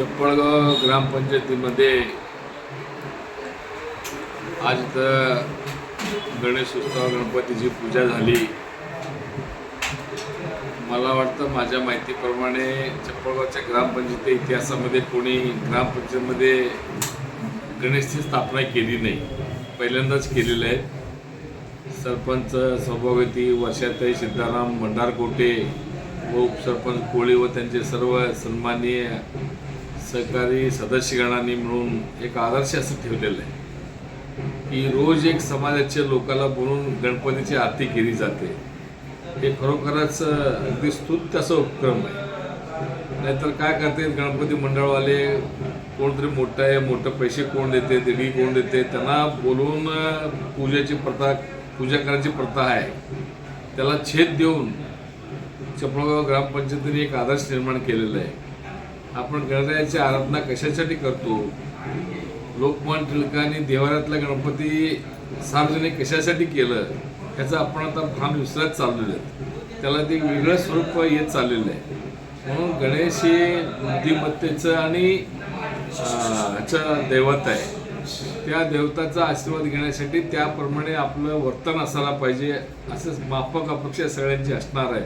चप्पळगाव ग्रामपंचायतीमध्ये आज तर गणेश उत्सव गणपतीची पूजा झाली. मला वाटतं माझ्या माहितीप्रमाणे चप्पळगावच्या ग्रामपंचायती इतिहासामध्ये कोणी ग्रामपंचायतीमध्ये गणेशची स्थापना केली नाही. पहिल्यांदाच केलेलं आहे. सरपंच सभापती वर्षाताई सिद्धाराम भंडारकोटे व उपसरपंच कोळी व त्यांचे सर्व सन्माननीय सहकारी सदस्यगणांनी मिळून एक आदर्श असं ठेवलेलं आहे की रोज एक समाजाच्या लोकाला बोलून गणपतीची आरती केली जाते. हे खरोखरच अगदी स्तुत्य असं उपक्रम आहे. नाहीतर काय करते गणपती मंडळवाले? कोणतरी मोठं आहे मोठं पैसे कोण देते देणी कोण देते? त्यांना बोलवून पूजेची प्रथा पूजा करायची प्रथा आहे. त्याला छेद देऊन चपळगाव ग्रामपंचायतीने एक आदर्श निर्माण केलेला आहे. आपण गणरायाची आराधना कशासाठी करतो? लोकमान टिळकांनी देवाऱ्यातला गणपती सार्वजनिक कशासाठी केलं? ह्याचं आपण आता भान विसरत चाललेलं आहे त्याला ते वेगळं स्वरूप येत चाललेलं आहे. म्हणून गणेश हे बुद्धिमत्तेचं आणि ह्याचं दैवत आहे. त्या देवताचा आशीर्वाद घेण्यासाठी त्याप्रमाणे आपलं वर्तन असायला पाहिजे असं माफक अपेक्षा सगळ्यांची असणार आहे.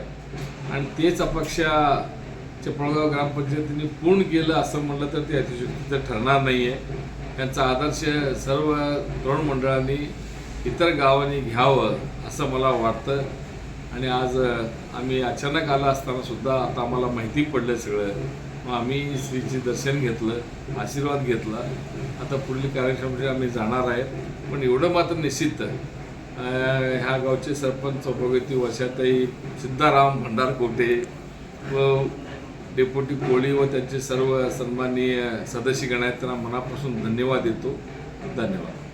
आणि तेच अपेक्षा चिपळगाव ग्रामपंचायतीने पूर्ण केलं असं म्हटलं तर ते अतिशयोक्तीचं ठरणार नाही आहे त्यांचा आदर्श सर्व तरुण मंडळांनी इतर गावांनी घ्यावं असं मला वाटतं. आणि आज आम्ही अचानक आला असताना सुद्धा आता आम्हाला माहिती पडलं सगळं. मग आम्ही श्रीचे दर्शन घेतलं आशीर्वाद घेतला. आता पुढील कार्यक्रमासाठी आम्ही जाणार आहेत. पण एवढं मात्र निश्चित ह्या गावचे सरपंच सौभाग्यवती वर्षातही सिद्धाराम भंडारकोटे व डेप्युटी कोळी व त्यांचे सर्व सन्माननीय सदस्यगण आहेत त्यांना मनापासून धन्यवाद देतो. धन्यवाद.